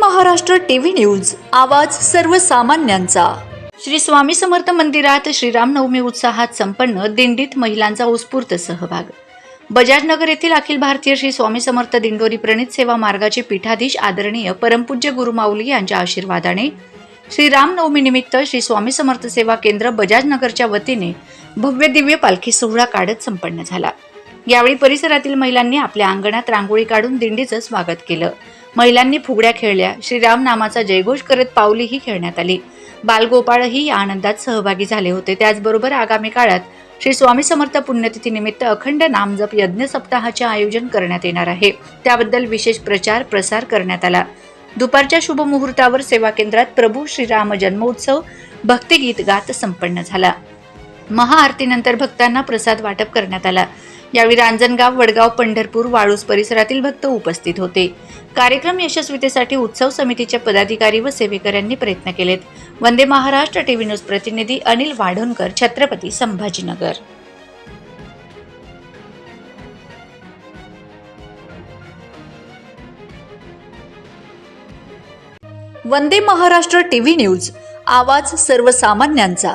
Maharashtra TV news. आवाज सर्वसामान्यांचा. श्री स्वामी समर्थ मंदिरात श्रीरामनवमी उत्साहात संपन्न दिंडीत महिलांचा उत्स्फूर्त सहभाग. बजाजनगर येथील अखिल भारतीय श्री स्वामी समर्थ दिंडोरी प्रणित सेवा मार्गाचे पीठाधीश आदरणीय परमपूज्य गुरुमाऊली यांच्या आशीर्वादाने श्रीरामनवमीनिमित्त निमित्त श्री स्वामी समर्थ सेवा केंद्र बजाजनगरच्या वतीने भव्य दिव्य पालखी सोहळा काढत संपन्न झाला. यावेळी परिसरातील महिलांनी आपल्या अंगणात रांगोळी काढून दिंडीचं स्वागत केलं. महिलांनी फुगड्या खेळल्या. श्रीराम नामाचा जयघोष करत पाऊलीही खेळण्यात आली. बालगोपाळही या आनंदात सहभागी झाले होते. त्याचबरोबर आगामी काळात श्री स्वामी समर्थ पुण्यतिथीनिमित्त अखंड नामजप यज्ञ सप्ताहाचे आयोजन करण्यात येणार आहे. त्याबद्दल विशेष प्रचार प्रसार करण्यात आला. दुपारच्या शुभमुहूर्तावर सेवा केंद्रात प्रभू श्रीराम जन्मोत्सव भक्तिगीत गात संपन्न झाला. महाआरतीनंतर भक्तांना प्रसाद वाटप करण्यात आला. यावेळी रांजणगाव वडगाव पंढरपूर वाळूस परिसरातील भक्त उपस्थित होते. कार्यक्रम यशस्वीतेसाठी उत्सव समितीच्या पदाधिकारी व सेवेकऱ्यांनी प्रयत्न केलेत. वंदे महाराष्ट्र टीव्ही न्यूज प्रतिनिधी अनिल वाढोणकर छत्रपती संभाजीनगर. वंदे महाराष्ट्र टीव्ही न्यूज आवाज सर्वसामान्यांचा.